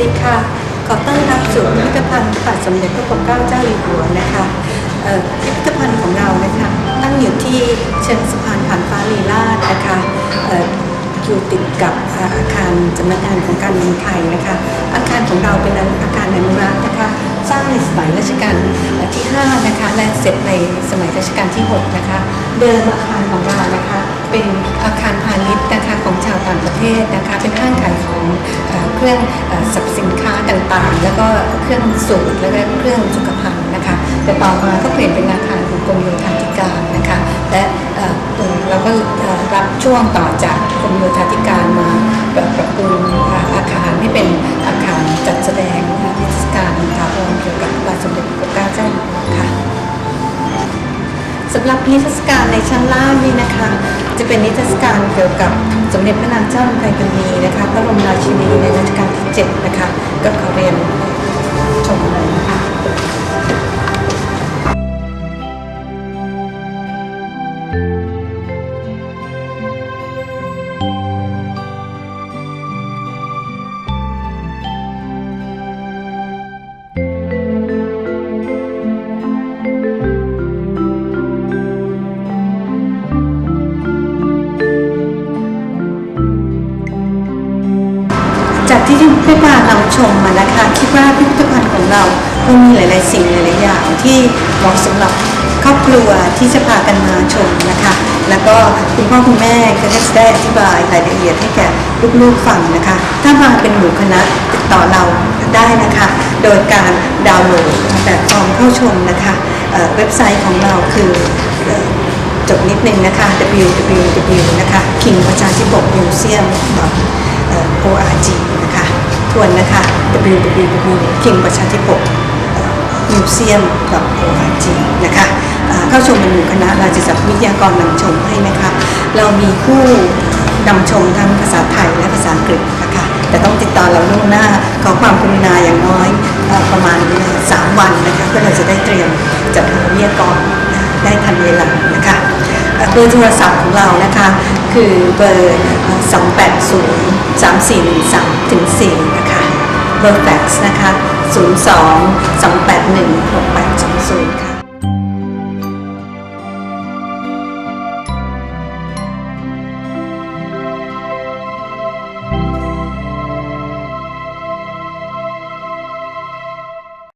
ดีค่ะ ขอต้อนรับสู่พิพิธภัณฑ์พระบาสมเด็จพระปกเกล้าเจ้าอยู่หัวนะคะเอ่อพิพิธภัณฑ์ของเรานะคะตั้งอยู่ที่เชิงสะพานผ่านฟ้าลีลาดนะคะเอ่ออยู่ติดกับอาคารสำนักงานของการบินไทยนะคะ อาคารของเราเป็นอาคารอนุรักษ์นะคะ สร้างในสมัยรัชกาลที่ 5 นะคะ และเสร็จในสมัยรัชกาลที่ 6 นะคะ เดิมอาคารของเรานะคะ เป็นอาคารพาณิชย์นะคะของชาวต่างประเทศนะ เครื่องสับสินค้าต่างๆ แล้วก็เครื่องสูตรแล้วก็เครื่องสุขภัณฑ์นะคะ แต่ต่อมาก็เปลี่ยนเป็นอาคารของกรมโยธาธิการนะคะ และเอ่อตรงเราก็รับช่วงต่อจากกรมโยธาธิการมาปรับปรุงอาคารำหรับนิทรรศการในชั้นล่างนี่นะคะ จะเป็นนิทรรศการเกี่ยวกับสมเด็จพระนางเจ้าไทยพันนีนะคะพระบรมราชินีในรัชกาลที่ 7 นะคะ ก็ขอเรียน ที่ได้พาเราชมมานะคะคิดว่าพิพิธภัณฑ์ของเราคงมีหลาย ๆ สิ่งหลายๆอย่างที่เหมาะสำหรับครอบครัวที่จะพากันมาชมนะคะ แล้วก็คุณพ่อคุณแม่ก็จะได้อธิบายรายละเอียดให้แก่ลูกๆฟังนะคะ ถ้ามาเป็นหมู่คณะติดต่อเราได้นะคะ โดยการดาวน์โหลดแบบฟอร์มเข้าชมนะคะเเว็บไซต์ของเราคือจบนิดนึงนะคะ www นะคะ king ประชาธิปก museum org นะคะทวนนะคะ www king ประชาธิปก museum org นะคะอ่าเข้าชมเป็นหมู่คณะเราจะจัดวิทยากรนำชมให้นะคะ เรามีผู้นำชมทั้งภาษาไทยและภาษาอังกฤษนะคะแต่ต้องติดต่อเราล่วงหน้าขอความกรุณาอย่างน้อยอประมาณ 3 วันนะคะเพื่อเราจะได้เตรียมจัดหาวิทยากรได้ทันเวลานะคะเบอร์โทรศัพท์ของเรานะคะ คือเบอร์ 280 3413ถึง4นะคะเบอร์แฟกซ์นะคะ 02 281 6820ค่ะ